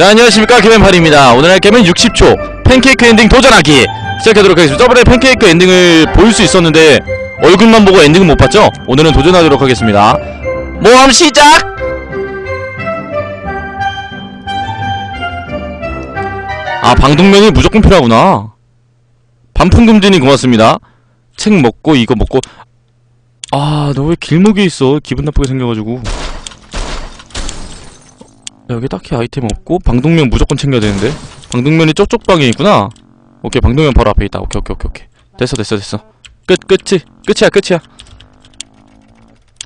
자 안녕하십니까. 개맨팔입니다. 오늘 할 게임은 60초 팬케이크 엔딩 도전하기 시작하도록 하겠습니다. 저번에 팬케이크 엔딩을 볼 수 있었는데 얼굴만 보고 엔딩은 못 봤죠? 오늘은 도전하도록 하겠습니다. 모험 시작! 아 방독면이 무조건 필요하구나. 반풍금진이 고맙습니다. 책 먹고 이거 먹고. 아 너 왜 길목에 있어? 기분 나쁘게 생겨가지고 여기 딱히 아이템 없고 방독면 무조건 챙겨야 되는데. 방독면이 저쪽 방에 있구나. 오케이 방독면 바로 앞에 있다. 오케이 오케이 오케이 오케이. 됐어 됐어 됐어. 끝 끝이 끝이야 끝이야.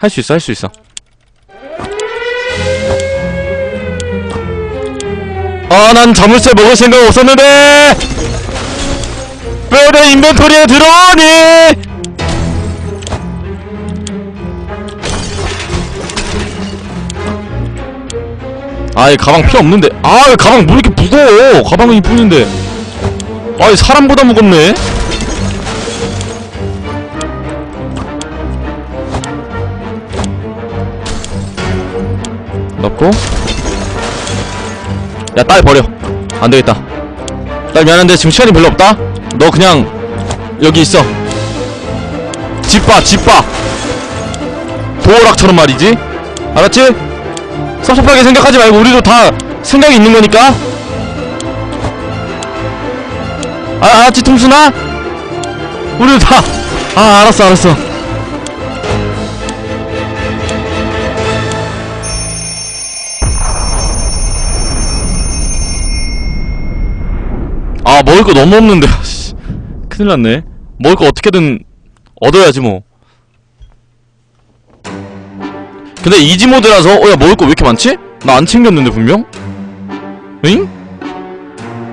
할 수 있어 할 수 있어. 아 난 자물쇠 먹을 생각 없었는데! 왜 내 인벤토리에 들어오니 아이 가방 필요 없는데. 아이 가방 뭐 이렇게 무거워? 가방은 이쁘는데. 아이 사람보다 무겁네. 넣고. 야 딸 버려. 안되겠다. 딸 미안한데 지금 시간이 별로 없다. 너 그냥 여기 있어. 집봐 집봐. 도어락처럼 말이지. 알았지? 섭섭하게 생각하지 말고 우리도 다 생각이 있는 거니까. 아, 알았지 통순아? 우리도 다. 아 알았어 알았어. 아 먹을 거 너무 없는데. 씨, 큰일 났네. 먹을 거 어떻게든 얻어야지 뭐 근데 이지 모드라서 어 야 먹을 거 왜 이렇게 많지? 나 안 챙겼는데 분명? 응?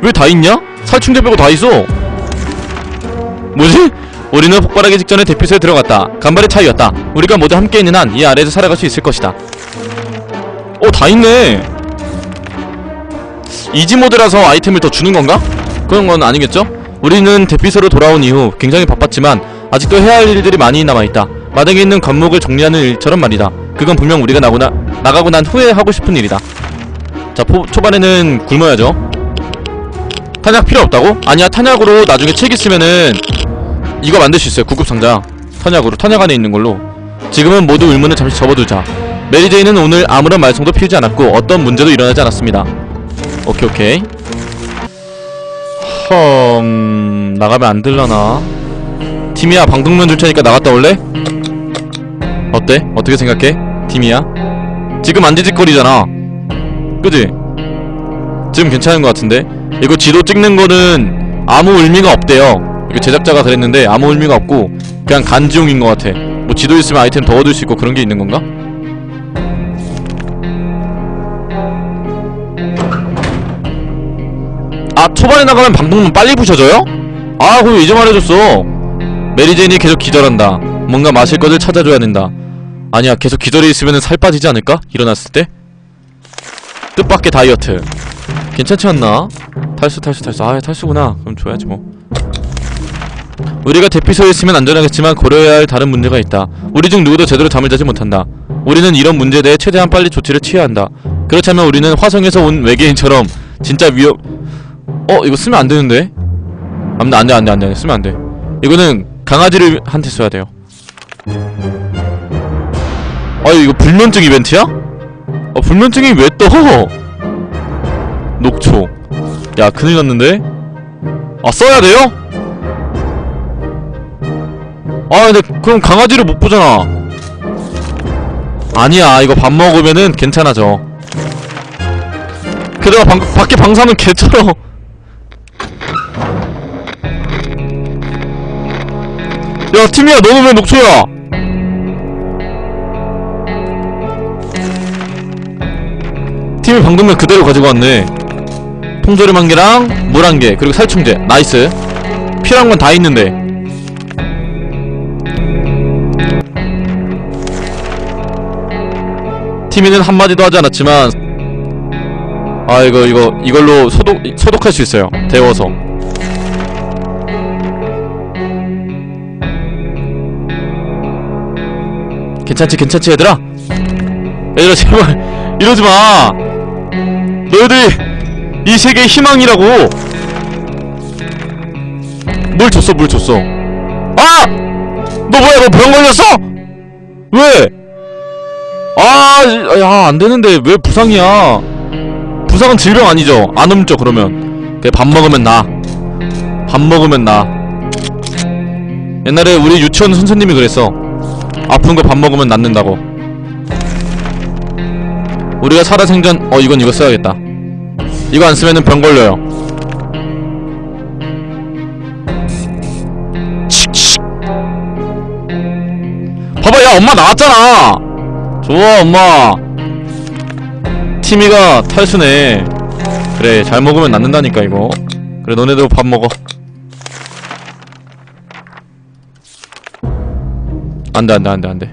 왜 다 있냐? 살충제 빼고 다 있어 뭐지? 우리는 폭발하기 직전에 대피소에 들어갔다 간발의 차이였다 우리가 모두 함께 있는 한 이 아래에서 살아갈 수 있을 것이다 어 다 있네 이지 모드라서 아이템을 더 주는 건가? 그런 건 아니겠죠? 우리는 대피소로 돌아온 이후 굉장히 바빴지만 아직도 해야 할 일들이 많이 남아있다 마당에 있는 관목을 정리하는 일처럼 말이다 그건 분명 우리가 나고 나, 나가고 난 후에 하고 싶은 일이다. 자 포, 초반에는 굶어야죠. 탄약 필요 없다고? 아니야 탄약으로 나중에 책 있으면은 이거 만들 수 있어요. 구급 상자. 탄약으로 탄약 안에 있는 걸로. 지금은 모두 의문을 잠시 접어두자. 메리제이는 오늘 아무런 말썽도 피우지 않았고 어떤 문제도 일어나지 않았습니다. 오케이 오케이. 험... 나가면 안 들려나? 팀이야 방독면 줄 테니까 나갔다 올래? 어때? 어떻게 생각해? 팀이야? 지금 안 지직거리잖아 그지? 지금 괜찮은 것 같은데 이거 지도 찍는 거는 아무 의미가 없대요 이거 제작자가 그랬는데 아무 의미가 없고 그냥 간지용인 것 같아 뭐 지도 있으면 아이템 더 얻을 수 있고 그런 게 있는 건가? 아 초반에 나가면 방독면 빨리 부셔져요? 아 그거 이제 말해줬어 메리제인이 계속 기절한다 뭔가 마실 것을 찾아줘야 된다 아니야 계속 기절해 있으면 살 빠지지 않을까? 일어났을 때? 뜻밖의 다이어트. 괜찮지 않나? 탈수 탈수 탈수. 아 탈수구나. 그럼 줘야지 뭐. 우리가 대피소에 있으면 안전하겠지만 고려해야 할 다른 문제가 있다. 우리 중 누구도 제대로 잠을 자지 못한다. 우리는 이런 문제에 대해 최대한 빨리 조치를 취해야 한다. 그렇다면 우리는 화성에서 온 외계인처럼 진짜 위험 어 이거 쓰면 안 되는데? 안돼 안돼 안돼 안돼. 쓰면 안돼. 이거는 강아지를 한테 써야 돼요 아 이거 불면증 이벤트야? 아 불면증이 왜 떠? 녹초 야 큰일 났는데 아 써야 돼요? 아 근데 그럼 강아지를 못 보잖아 아니야 이거 밥 먹으면은 괜찮아져 게다가 방, 밖에 방사능 개쩔어 야 팀이야 너는 왜 녹초야 팀이 방독면 그대로 가지고 왔네. 통조림 한 개랑 물 한 개 그리고 살충제. 나이스. 필요한 건 다 있는데. 팀이는 한마디도 하지 않았지만 아 이거 이거 이걸로 소독 소독할 수 있어요. 데워서. 괜찮지 괜찮지 얘들아? 얘들아 제발 이러지마 너희들이 이 세계의 희망이라고 물 줬어 물 줬어 아! 너 뭐야 너 병 걸렸어? 왜? 아, 야, 안 되는데 왜 부상이야? 부상은 질병 아니죠? 안 옮죠 그러면. 그래, 밥 먹으면 나. 밥 먹으면 나. 옛날에 우리 유치원 선생님이 그랬어. 아픈 거 밥 먹으면 낫는다고. 우리가 살아생전, 어, 이건 이거 써야겠다. 이거 안 쓰면은 병 걸려요. 봐봐, 야, 엄마 나왔잖아! 좋아, 엄마! 티미가 탈수네. 그래, 잘 먹으면 낫는다니까, 이거. 그래, 너네도 밥 먹어. 안 돼, 안 돼, 안 돼, 안 돼.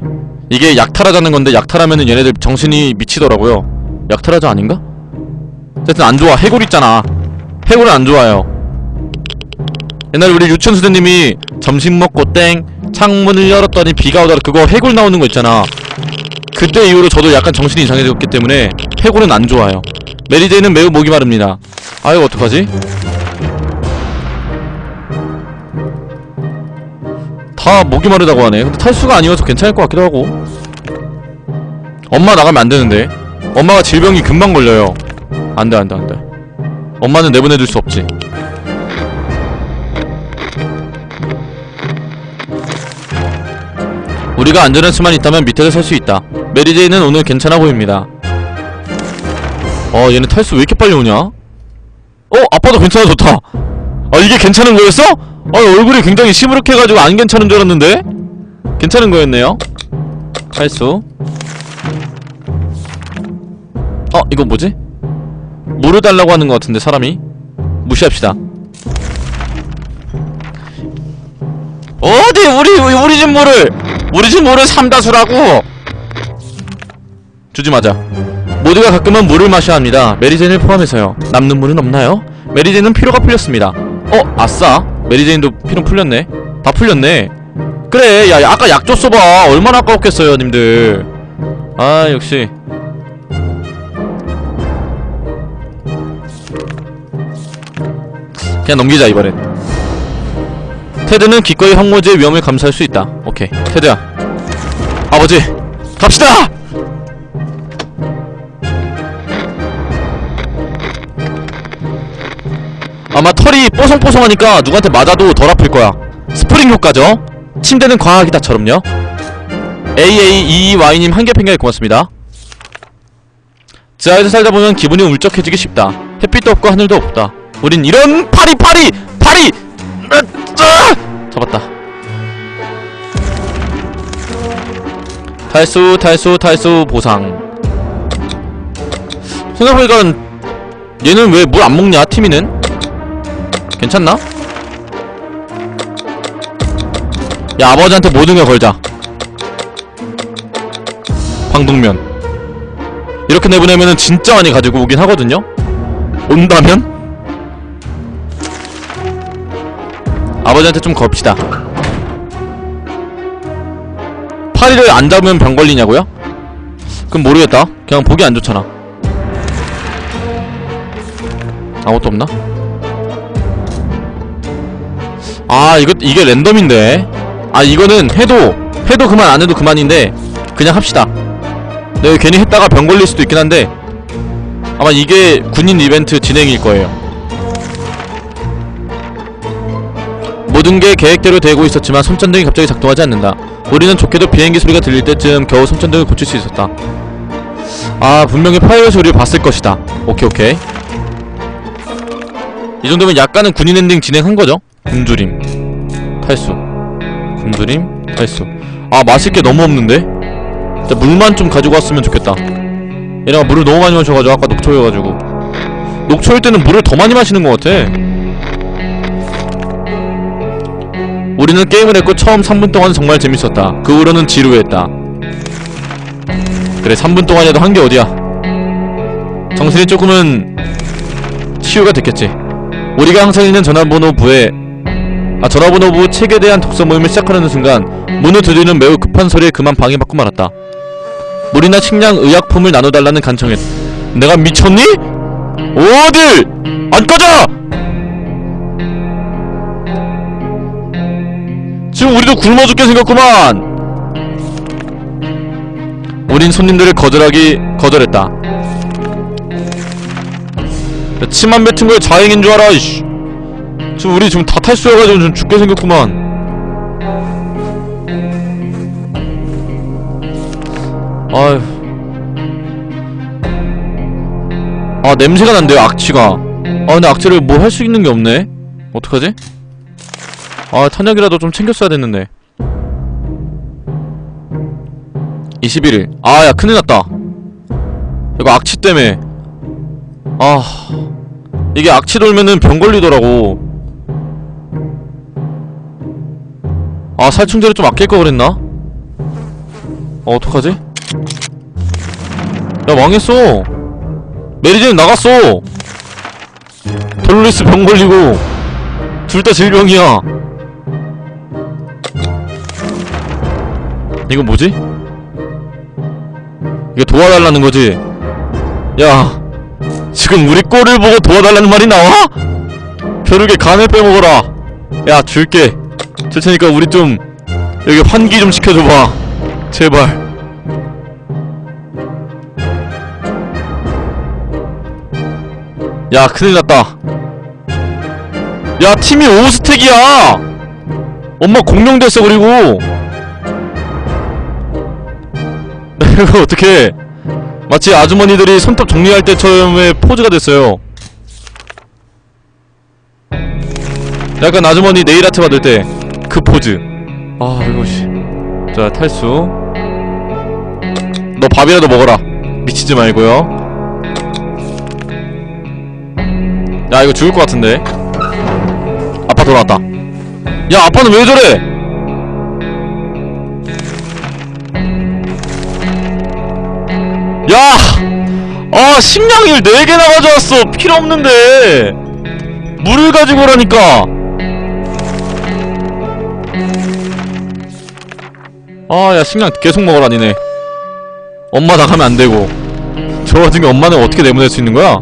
이게 약탈하자는 건데, 약탈하면은 얘네들 정신이 미치더라고요. 약탈하자 아닌가? 어쨌든 안 좋아. 해골 있잖아. 해골은 안 좋아요. 옛날에 우리 유치원 선생님이 점심 먹고 땡 창문을 열었더니 비가 오더라 그거 해골 나오는 거 있잖아. 그때 이후로 저도 약간 정신이 이상해졌기 때문에 해골은 안 좋아요. 메리데이는 매우 목이 마릅니다. 아이고 어떡하지? 다 목이 마르다고 하네. 근데 탈수가 아니어서 괜찮을 것 같기도 하고. 엄마 나가면 안 되는데. 엄마가 질병이 금방 걸려요. 안 돼, 안 돼, 안 돼. 엄마는 내보내줄 수 없지. 우리가 안전한 수만 있다면 밑에서 살 수 있다. 메리제이는 오늘 괜찮아 보입니다. 어, 얘네 탈수 왜 이렇게 빨리 오냐? 어, 아빠도 괜찮아졌다. 아, 이게 괜찮은 거였어? 아, 얼굴이 굉장히 시무룩해가지고 안 괜찮은 줄 알았는데? 괜찮은 거였네요. 탈수. 어, 이거 뭐지? 물을 달라고 하는 것 같은데, 사람이? 무시합시다. 어디, 우리, 우리 집 물을! 우리 집 물은 삼다수라고! 주지 마자. 모두가 가끔은 물을 마셔야 합니다. 메리제인을 포함해서요. 남는 물은 없나요? 메리제인은 피로가 풀렸습니다. 어, 아싸. 메리제인도 피로 풀렸네. 다 풀렸네. 그래, 야, 야, 아까 약 줬어 봐. 얼마나 아까웠겠어요, 님들. 아, 역시. 그냥 넘기자, 이번엔. 테드는 기꺼이 황무지의 위험을 감수할 수 있다. 오케이. 테드야. 아버지, 갑시다! 아마 털이 뽀송뽀송하니까 누구한테 맞아도 덜 아플 거야. 스프링 효과죠. 침대는 과학이다처럼요. AAEY님 한개 팽가에 고맙습니다. 지하에서 살다 보면 기분이 울적해지기 쉽다. 햇빛도 없고 하늘도 없다. 우린 이런 파리 파리 파리! 잡았다. 탈수 탈수 탈수 보상. 생각해보니까 얘는 왜 물 안 먹냐 티미는? 괜찮나? 야 아버지한테 모든 걸 걸자 방독면 이렇게 내보내면은 진짜 많이 가지고 오긴 하거든요 온다면? 아버지한테 좀 겁시다 파리를 안 잡으면 병 걸리냐고요? 그럼 모르겠다 그냥 보기 안 좋잖아 아무것도 없나? 아 이거 이게 랜덤인데? 아 이거는 해도 해도 그만 안 해도 그만인데 그냥 합시다. 내가 괜히 했다가 병 걸릴 수도 있긴 한데 아마 이게 군인 이벤트 진행일 거예요. 모든 게 계획대로 되고 있었지만 손전등이 갑자기 작동하지 않는다. 우리는 좋게도 비행기 소리가 들릴 때쯤 겨우 손전등을 고칠 수 있었다. 아 분명히 파이어 소리를 봤을 것이다. 오케이 오케이. 이 정도면 약간은 군인 엔딩 진행한 거죠 굶주림 탈수. 굶주림 탈수. 아 마실 게 너무 없는데? 진짜 물만 좀 가지고 왔으면 좋겠다. 얘네가 물을 너무 많이 마셔가지고 아까 녹초여가지고. 녹초일 때는 물을 더 많이 마시는 것 같아. 우리는 게임을 했고 처음 3분 동안 정말 재밌었다. 그 후로는 지루했다. 그래 3분 동안이라도 한 게 어디야? 정신이 조금은 치유가 됐겠지. 우리가 항상 있는 전화번호부에 아 전화번호부 책에 대한 독서 모임을 시작하려는 순간 문을 두드리는 매우 급한 소리에 그만 방해받고 말았다. 물이나 식량, 의약품을 나눠달라는 간청했 내가 미쳤니? 어딜? 안 꺼져! 지금 우리도 굶어 죽게 생겼구만! 우린 손님들을 거절하기 거절했다. 야, 침안 뱉은 거에 자행인 줄 알아 이씨 지금 우리 지금 다 탈수해가지고 좀 죽게 생겼구만. 아휴. 아 냄새가 난대요 악취가. 아 근데 악취를 뭐 할 수 있는 게 없네. 어떡하지? 아 탄약이라도 좀 챙겼어야 됐는데. 21일. 아야 큰일 났다. 이거 악취 때문에. 아. 이게 악취 돌면은 병 걸리더라고 아 살충제를 좀 아낄 걸 그랬나? 어 어떡하지? 야 망했어 메리제인 나갔어 돌로리스 병 걸리고 둘 다 질병이야 이거 뭐지? 이거 도와달라는 거지? 야 지금 우리 꼴을 보고 도와달라는 말이 나와? 벼룩에 간을 빼먹어라 야 줄게 줄 테니까 우리 좀 여기 환기 좀 시켜줘봐. 제발. 야 큰일났다. 야 팀이 5스택이야. 엄마 공룡됐어 그리고. 이거 어떻게 마치 아주머니들이 손톱 정리할 때처럼의 포즈가 됐어요. 약간 아주머니 네일아트 받을 때 그 포즈. 아 이거 씨자 탈수. 너 밥이라도 먹어라. 미치지 말고요. 야 이거 죽을 것 같은데. 아빠 돌아왔다. 야 아빠는 왜 저래? 야! 아 식량일 4개나 가져왔어. 필요 없는데. 물을 가지고 오라니까 아 야 식량 계속 먹어라 니네 엄마 나가면 안 되고 저 와중에 엄마는 어떻게 내보낼 수 있는 거야?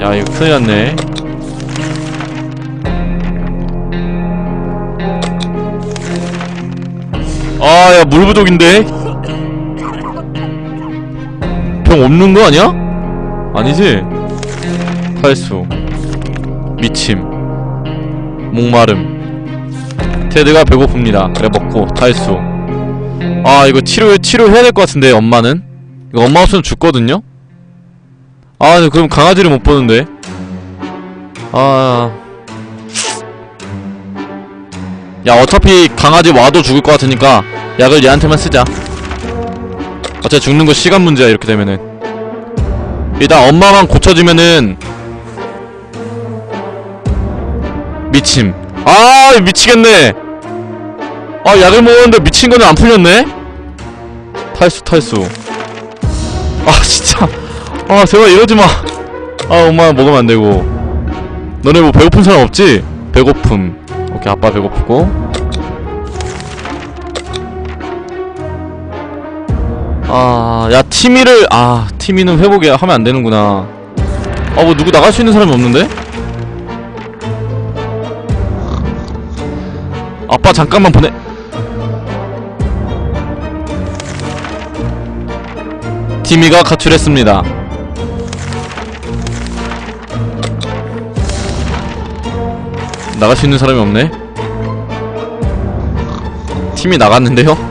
야 이거 큰일 났네 아 야 물 부족인데 병 없는 거 아니야? 아니지? 탈수 미침 목마름. 테드가 배고픕니다. 그래 먹고 탈수. 아 이거 치료 치료해야 될 것 같은데 엄마는? 이거 엄마 없으면 죽거든요? 아 그럼 강아지를 못 보는데. 아... 야 어차피 강아지 와도 죽을 것 같으니까 약을 얘한테만 쓰자. 어차피 죽는 거 시간 문제야 이렇게 되면은. 일단 엄마만 고쳐지면은 미침. 아 미치겠네. 아 약을 먹었는데 미친 거는 안 풀렸네? 탈수 탈수. 아 진짜. 아 제발 이러지마. 아 엄마 먹으면 안되고. 너네 뭐 배고픈 사람 없지? 배고픔. 오케이 아빠 배고프고. 아야 티미를 아 티미는 회복이 하면 안되는구나. 아 뭐 누구 나갈 수 있는 사람이 없는데? 아빠 잠깐만 보내. 티미가 가출했습니다. 나갈 수 있는 사람이 없네. 팀이 나갔는데요?